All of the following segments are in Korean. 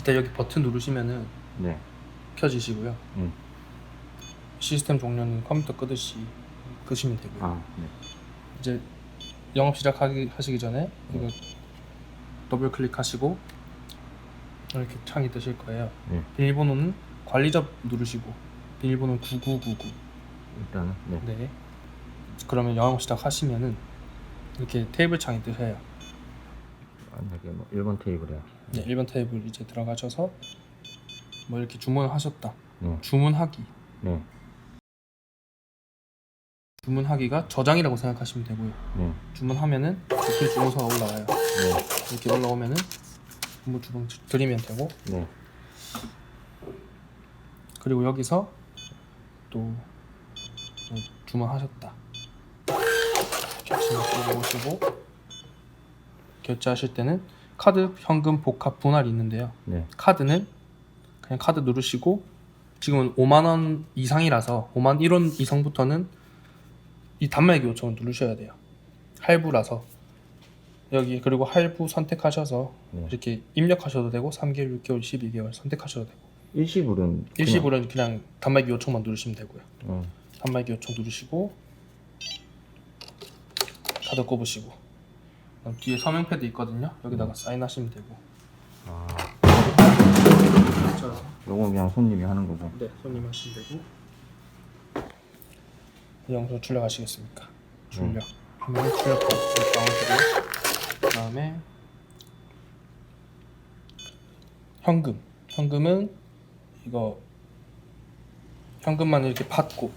이때 여기 버튼 누르시면은 네. 켜지시고요. 음. 시스템 종료는 컴퓨터 끄듯이 끄시면 되고요. 아, 네. 이제 영업 시작하기 하시기 전에 이거 더블 클릭하시고 이렇게 창이 뜨실 거예요. 네. 비밀번호는 관리자 누르시고 비밀번호는 9999. 일단은 네. 네. 그러면 영업 시작하시면은 이렇게 테이블 창이 뜨세요. 만약에 뭐 1번 테이블에 네, 1번 테이블 이제 들어가셔서 뭐 이렇게 주문을 하셨다. 네. 주문하기. 네. 주문하기가 저장이라고 생각하시면 되고요. 네. 주문하면은 이렇게 주문서가 올라와요. 네. 이렇게 올라오면은 주문 주문 드리면 되고 네. 그리고 여기서 또 주문하셨다. 결제를 들어오시고 결제하실 때는 카드, 현금, 복합, 분할이 있는데요. 네. 카드는 그냥 카드 누르시고 지금은 5만 원 이상이라서 5만 1원 이상부터는 이 단말기 요청을 누르셔야 돼요. 할부라서 여기 그리고 할부 선택하셔서 네. 이렇게 입력하셔도 되고 3개월, 6개월, 12개월 선택하셔도 되고 일시불은 일시불은 그냥 단말기 요청만 누르시면 되고요. 어. 단말기 요청 누르시고 카드 꼽으시고 뒤에 서명 패드 있거든요. 여기다가 사인하시면 되고 아, 자, 요건 그냥 손님이 하는 거고. 네, 손님 하시면 되고 이 영상 출력하시겠습니까? 출력. 하면 출력 나오시고 그다음에 현금. 현금은 이거 현금만 이렇게 받고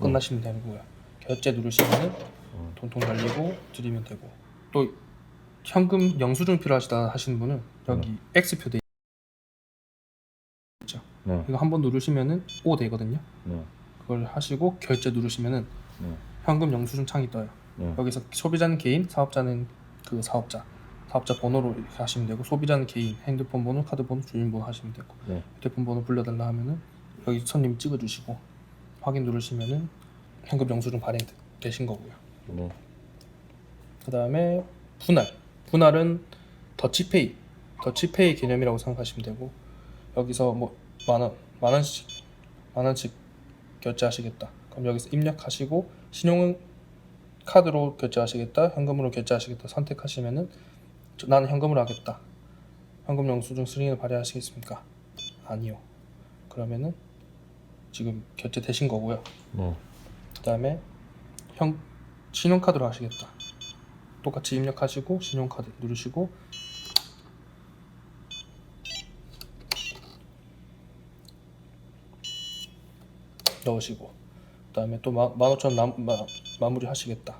끝나시면 되고요. 결제 누르시면은 어. 돈통 날리고 드리면 되고 또 현금 영수증 필요하시다 하시는 분은 여기 X표 돼 있죠. 네. 이거 한번 누르시면은 O 되거든요. 네. 그걸 하시고 결제 누르시면은 네. 현금 영수증 창이 떠요. 네. 여기서 소비자는 개인, 사업자는 그 사업자. 사업자 번호로 이렇게 하시면 되고 소비자는 개인, 핸드폰 번호, 카드 번호, 주민번호 하시면 되고 네. 휴대폰 번호 불러달라 하면은 여기 손님 찍어주시고 확인 누르시면은 현금 영수증 발행 되신 거고요. 네. 그 다음에 분할. 분할은 더치페이. 더치페이 개념이라고 생각하시면 되고 여기서 뭐 만 원, 만 원씩, 만 원씩 결제하시겠다. 그럼 여기서 입력하시고 신용 카드로 결제하시겠다, 현금으로 결제하시겠다 선택하시면은 저- 나는 현금으로 하겠다. 현금 영수증 승인을 발행하시겠습니까? 아니요. 그러면은 지금 결제되신 거고요. 네. 그 다음에 형 신용카드로 하시겠다. 똑같이 입력하시고 신용카드 누르시고 넣으시고 그 다음에 또 15,000 남, 마, 마무리 하시겠다.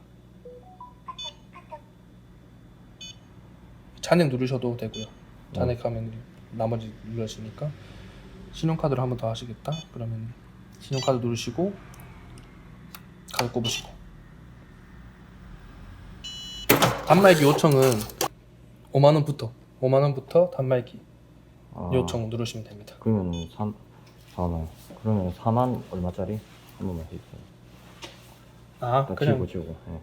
잔액 누르셔도 되고요. 잔액하면 나머지 눌러지니까 신용카드로 한번 더 하시겠다. 그러면 신용카드 누르시고 카드 꼽으시고 단말기 요청은 5만 원부터 5만 원부터 단말기 아, 요청 누르시면 됩니다. 그러면은 3 4만. 그러면 4만 얼마짜리 한 번만 해주세요. 아다 그냥 지고 지고. 네.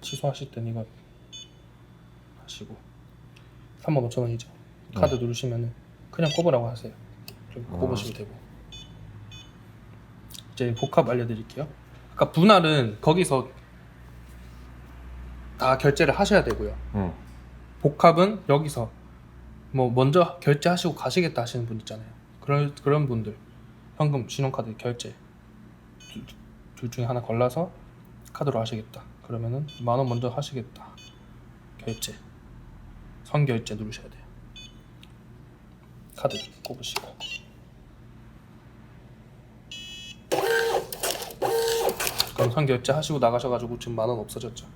취소하실 땐 이거 하시고 3만 5천 원이죠. 카드 누르시면은 그냥 꼽으라고 하세요. 좀 아. 꼽으시면 되고 이제 복합 알려드릴게요. 아까 분할은 거기서 다 결제를 하셔야 되고요. 네. 복합은 여기서 뭐 먼저 결제하시고 가시겠다 하시는 분 있잖아요. 그런 그런 분들 현금, 신용카드 결제 둘, 둘 중에 하나 골라서 카드로 하시겠다. 그러면은 만 원 먼저 하시겠다. 결제 선결제 누르셔야 돼요. 카드 꼽으시고 그럼 선결제 하시고 나가셔가지고 지금 만 원 없어졌죠.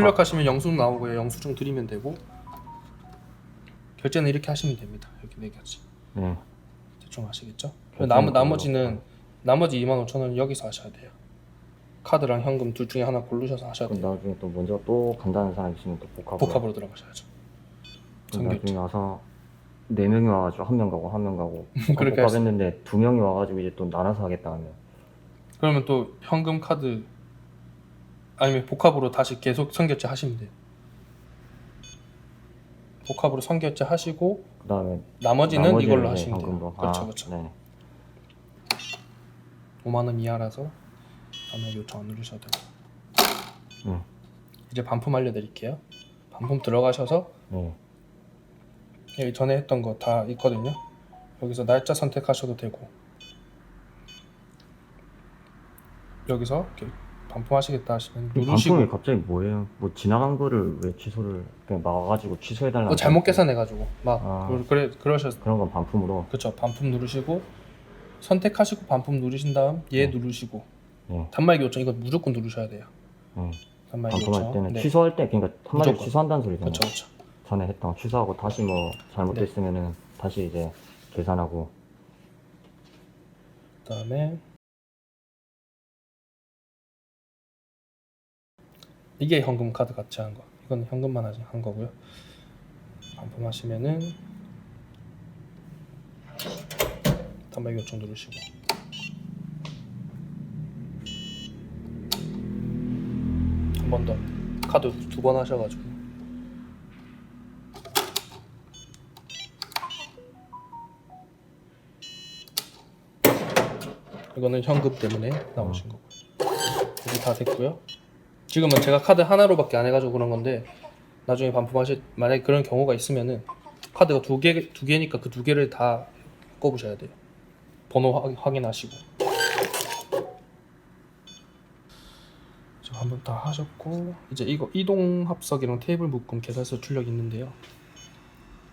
출력하시면 영수증 나오고요. 영수증 드리면 되고 결제는 이렇게 하시면 됩니다. 이렇게 네 가지 네. 대충 아시겠죠? 나머. 나머지는 나머지 2만 5천 원 여기서 하셔야 돼요. 카드랑 현금 둘 중에 하나 고르셔서 하셔야 그럼 돼요. 나중에 또 먼저 또 간다는 사람 있으면 또 복합으로. 복합으로 들어가셔야죠. 그럼. 나중에 와서 네 명이 와가지고 한 명 가고 한 명 가고 그렇게 수- 복합했는데 두 명이 와가지고 이제 또 나눠서 하겠다 하면 그러면 또 현금 카드 아니면 복합으로 다시 계속 선결제 하시면 돼요. 복합으로 선결제 하시고 그 다음에 나머지는 이걸로 하시면 돼요. 그렇죠, 아, 그렇죠. 네. 5만 원 이하라서 단말 요청 안 누르셔도 되고. 네. 이제 반품 알려드릴게요. 반품 들어가셔서 네. 여기 전에 했던 거 다 있거든요. 여기서 날짜 선택하셔도 되고 여기서 이렇게 반품하시겠다 하시면 이 누르시고 반품이 갑자기 뭐예요? 뭐 지나간 거를 왜 취소를 그냥 막아가지고 취소해달라는 어, 잘못 거지? 계산해가지고 막 아. 그- 그래 그러셨 그런 건 반품으로 그쵸 반품 누르시고 선택하시고 반품 누르신 다음 얘 네. 누르시고 네. 단말기 요청 이거 무조건 누르셔야 돼요. 네. 단말기 반품할 요청. 때는 네. 취소할 때 그러니까 한 마디 무조건. 취소한다는 소리잖아요. 그쵸 그쵸. 전에 했던 거 취소하고 다시 뭐 네. 잘못됐으면은 다시 이제 계산하고 그다음에 이게 현금 카드 같이 한 거. 이건 현금만 하지 한 거고요. 반품하시면은 단말기 요청 누르시고 한 번 더 카드 두 번 하셔가지고 이거는 현금 때문에 나오신 거고요. 이게 다 됐고요. 지금은 제가 카드 하나로밖에 안 해가지고 그런 건데 나중에 반품하실 만약에 그런 경우가 있으면은 카드가 두 개 두 개니까 그 두 개를 다 꼽으셔야 돼요. 번호 확, 확인하시고. 자, 한번 다 하셨고 이제 이거 이동 합석이랑 테이블 묶음 계산서 출력 있는데요.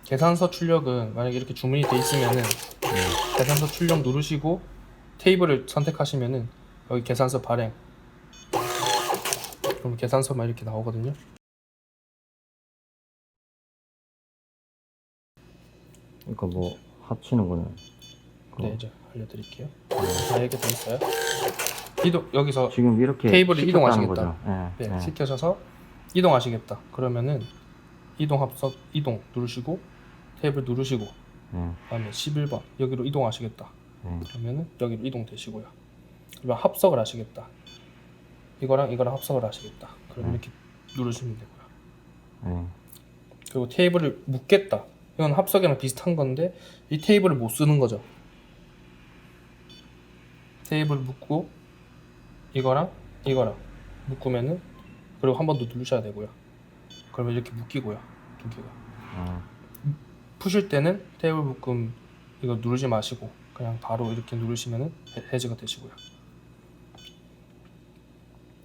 계산서 출력은 만약에 이렇게 주문이 돼 있으면은 계산서 출력 누르시고 테이블을 선택하시면은 여기 계산서 발행 그럼 계산서만 이렇게 나오거든요. 그러니까 뭐 합치는 거는 네 어. 이제 알려드릴게요. 다 이렇게 돼 있어요. 이동 여기서 지금 이렇게 테이블을 시켰다는 이동하시겠다. 거죠. 예, 네, 예. 시켜셔서 이동하시겠다. 그러면은 이동 합석 이동 누르시고 테이블 누르시고 예, 그다음에 11번 여기로 이동하시겠다. 예. 그러면은 여기로 이동되시고요. 그러면 합석을 하시겠다. 이거랑 이거랑 합석을 하시겠다. 그럼 네. 이렇게 누르시면 되고요. 예. 그리고 테이블을 묶겠다. 이건 합석이랑 비슷한 건데 이 테이블을 못 쓰는 거죠. 테이블 묶고 이거랑 이거랑 묶으면은 그리고 한 번 더 누르셔야 되고요. 그러면 이렇게 묶이고요. 두 개가. 아, 푸실 때는 테이블 묶음 이거 누르지 마시고 그냥 바로 이렇게 누르시면은 해- 해지가 되시고요.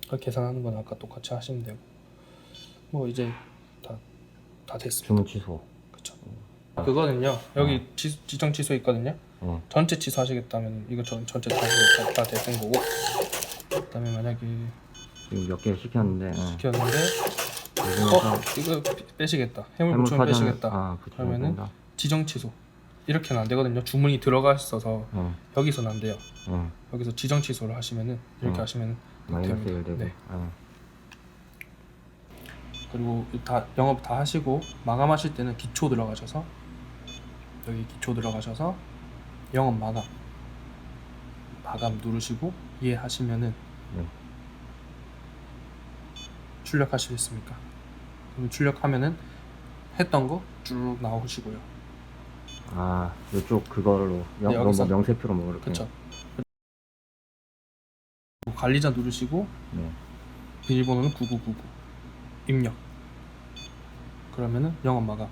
그 계산하는 건 아까 똑같이 하시면 되고 뭐 이제 다 다 됐습니다. 주문 취소. 그쵸. 그거는요 여기 지, 지정 취소 있거든요. 예. 전체 취소 하시겠다면 이거 전, 전체 다, 다, 다 되는 거고 그 다음에 만약에 지금 몇개 시켰는데 예. 시켰는데 요즘에서 어 이거 빼- 빼시겠다 해물 파전 빼시겠다 아, 그쵸. 그러면은 된다. 지정 취소 이렇게는 안 되거든요 주문이 들어가 있어서 예, 여기서는 안 돼요 예. 여기서 지정 취소를 하시면은 이렇게 음. 하시면 마이너스 됩니다. 1 되고. 네. 예. 그리고 다 영업 다 하시고 마감하실 때는 기초 들어가셔서 여기 기초 들어가셔서 영업 마감 마감 누르시고 이해하시면은 네. 출력하시겠습니까? 그럼 출력하면은 했던 거 쭉 나오시고요. 아, 이쪽 그걸로 명, 네, 뭐, 여기서. 뭐 명세표로 뭐 이렇게. 그렇죠. 관리자 누르시고 네. 비밀번호는 9999 입력. 그러면은 영업 마감